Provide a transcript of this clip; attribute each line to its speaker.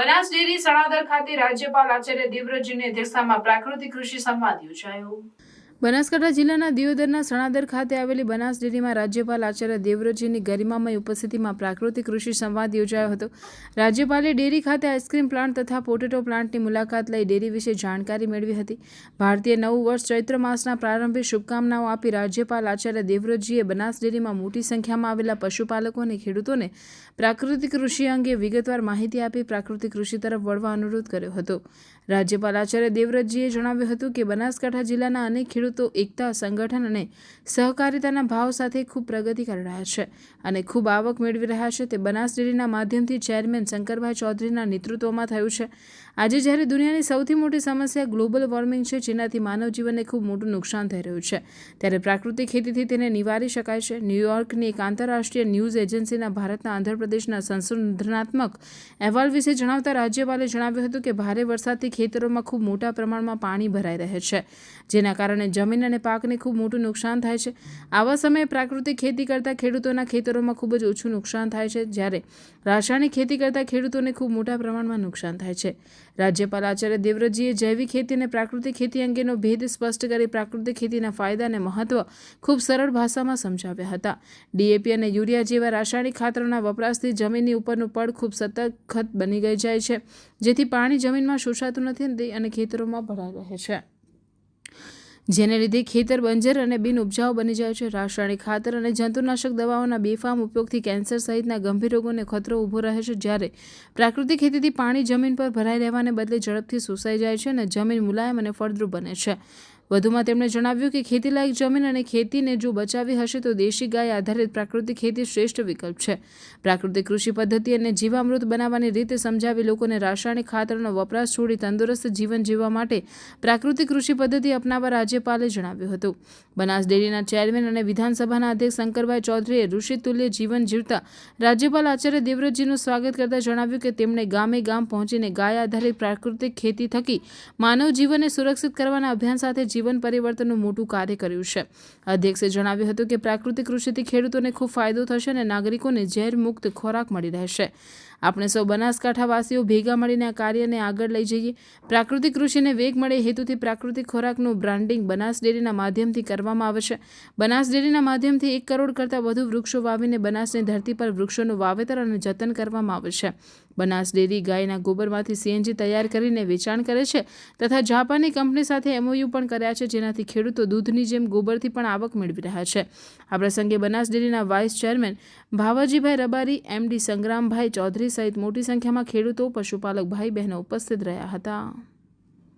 Speaker 1: Banas dairy Sanadar ખાતે રાજ્યપાલ આચાર્ય દેવવ્રતજીની અધ્યક્ષતામાં પ્રાકૃતિક કૃષિ સંવાદ યોજાયો. બનાસકાંઠા જિલ્લાના દિયોદરના સણાદર ખાતે આવેલી બનાસ ડેરીમાં રાજ્યપાલ આચાર્ય દેવવ્રતજીની ગરિમામય ઉપસ્થિતિમાં પ્રાકૃતિક કૃષિ સંવાદ યોજાયો હતો. રાજ્યપાલે ડેરી ખાતે આઈસ્ક્રીમ પ્લાન્ટ તથા પોટેટો પ્લાન્ટની મુલાકાત લઈ ડેરી વિશે જાણકારી મેળવી હતી. ભારતીય નવું વર્ષ ચૈત્ર માસના પ્રારંભે શુભકામનાઓ આપી રાજ્યપાલ આચાર્ય દેવવ્રતજીએ બનાસ ડેરીમાં મોટી સંખ્યામાં આવેલા પશુપાલકો અને ખેડૂતોને પ્રાકૃતિક કૃષિ અંગે વિગતવાર માહિતી આપી પ્રાકૃતિક કૃષિ તરફ વળવા અનુરોધ કર્યો હતો. રાજ્યપાલ આચાર્ય દેવવ્રતજીએ જણાવ્યું હતું કે બનાસકાંઠા જિલ્લાના અનેક ખેડૂતો એકતા, સંગઠન અને સહકારિતાના ભાવ સાથે ખૂબ પ્રગતિ કરી રહ્યા છે અને ખૂબ આવક મેળવી રહ્યા છે. તે બનાસ ડેરીના માધ્યમથી ચેરમેન શંકરભાઈ ચૌધરીના નેતૃત્વમાં થયું છે. આજે જ્યારે દુનિયાની સૌથી મોટી સમસ્યા ગ્લોબલ વોર્મિંગ છે, જેનાથી માનવ જીવનને ખૂબ મોટું નુકસાન થઈ રહ્યું છે. ત્યારે પ્રાકૃતિક ખેતીથી તેને નિવારી શકાય છે. ન્યૂયોર્કની એક આંતરરાષ્ટ્રીય ન્યૂઝ એજન્સીના ભારતના આંધ્રપ્રદેશના સંશોધનાત્મક અહેવાલ વિશે જણાવતા રાજ્યપાલે જણાવ્યું હતું કે, ભારે વરસાદથી ખેતરોમાં ખૂબ મોટા પ્રમાણમાં પાણી ભરાઈ રહે છે, જેના કારણે જમીન અને પાકને ખૂબ મોટું નુકસાન થાય છે. આવા સમયે પ્રાકૃતિક ખેતી કરતા ખેડૂતોના ખેતરોમાં ખૂબ જ ઓછું નુકસાન થાય છે, જ્યારે રાસાયણિક ખેતી કરતા ખેડૂતોને ખૂબ મોટા પ્રમાણમાં નુકસાન થાય છે. રાજ્યપાલ આચાર્ય દેવવ્રતજીએ જૈવિક ખેતી અને પ્રાકૃતિક ખેતી અંગેનો ભેદ સ્પષ્ટ કરી પ્રાકૃતિક ખેતીના ફાયદા અને મહત્વ ખૂબ સરળ ભાષામાં સમજાવ્યા હતા. ડીએપી અને યુરિયા જેવા રાસાયણિક ખાતરોના વપરાશથી જમીનની ઉપરનું પડ ખૂબ સતત બની ગઈ જાય છે, જેથી પાણી જમીનમાં શોષાતું નથી અને ખેતરોમાં ભરાઈ રહે છે. જેને લીધે ખેતર બંજર અને બિન ઉપજાઉ બની જાય છે. રાસાયણિક ખાતર અને જંતુનાશક દવાઓના બેફામ ઉપયોગથી કેન્સર સહિતના ગંભીર રોગોને ખતરો ઊભો રહે છે જ્યારે પ્રાકૃતિક ખેતીથી પાણી જમીન પર ભરાઈ રહેવાને બદલે ઝડપથી શોષાઈ જાય છે અને જમીન મુલાયમ અને ફળદ્રુપ બને છે. વધુમાં તેમણે જણાવ્યું કે ખેતીલાયક જમીન અને ખેતીને જો બચાવી હશે તો દેશી ગાય આધારિત પ્રાકૃતિક ખેતી શ્રેષ્ઠ વિકલ્પ છે. પ્રાકૃતિક કૃષિ પદ્ધતિ અને જીવામૃત બનાવવાની રીત સમજાવી લોકોને રાસાયણિક ખાતરનો વપરાશ છોડી તંદુરસ્ત જીવન જીવવા માટે પ્રાકૃતિક કૃષિ પદ્ધતિ અપનાવવા રાજ્યપાલે જણાવ્યું હતું. બનાસ ડેરીના ચેરમેન અને વિધાનસભાના અધ્યક્ષ શંકરભાઈ ચૌધરીએ ઋષિતુલ્ય જીવન જીવતા રાજ્યપાલ આચાર્ય દેવવ્રતજીનું સ્વાગત કરતા જણાવ્યું કે તેમણે ગામે ગામ પહોંચીને ગાય આધારિત પ્રાકૃતિક ખેતી થકી માનવ જીવનને સુરક્ષિત કરવાના અભિયાન સાથે જીવન પરિવર્તનનું મોટું કાર્ય કર્યું છે. અધ્યક્ષે જણાવ્યું હતું કે પ્રાકૃતિક કૃષિથી ખેડૂતોને ખૂબ ફાયદો થશે અને નાગરિકોને ઝેર મુક્ત ખોરાક મળી રહેશે. આપણે સૌ બનાસકાંઠાવાસીઓ ભેગા મળીને આ કાર્યને આગળ લઈ જઈએ. પ્રાકૃતિક કૃષિને વેગ મળે હેતુથી પ્રાકૃતિક ખોરાકનું બ્રાન્ડિંગ બનાસ ડેરીના માધ્યમથી કરવામાં આવશે બનાસ ડેરીના માધ્યમથી એક કરોડ કરતાં વધુ વૃક્ષો વાવીને બનાસની ધરતી પર વૃક્ષોનું વાવેતર અને જતન કરવામાં આવે છે. બનાસ ડેરી ગાયના ગોબરમાંથી સીએનજી તૈયાર કરીને વેચાણ કરે છે તથા જાપાની કંપની સાથે એમઓયુ પણ કર્યા છે જેનાથી ખેડૂતો દૂધની જેમ ગોબરથી પણ આવક મેળવી રહ્યા છે. આ પ્રસંગે બનાસ ડેરીના vice chairman Bhavajibhai Rabari MD Sangrambhai Chaudhary સહિત મોટી સંખ્યામાં ખેડૂતો પશુપાલક ભાઈ બહેનો ઉપસ્થિત રહ્યા હતા.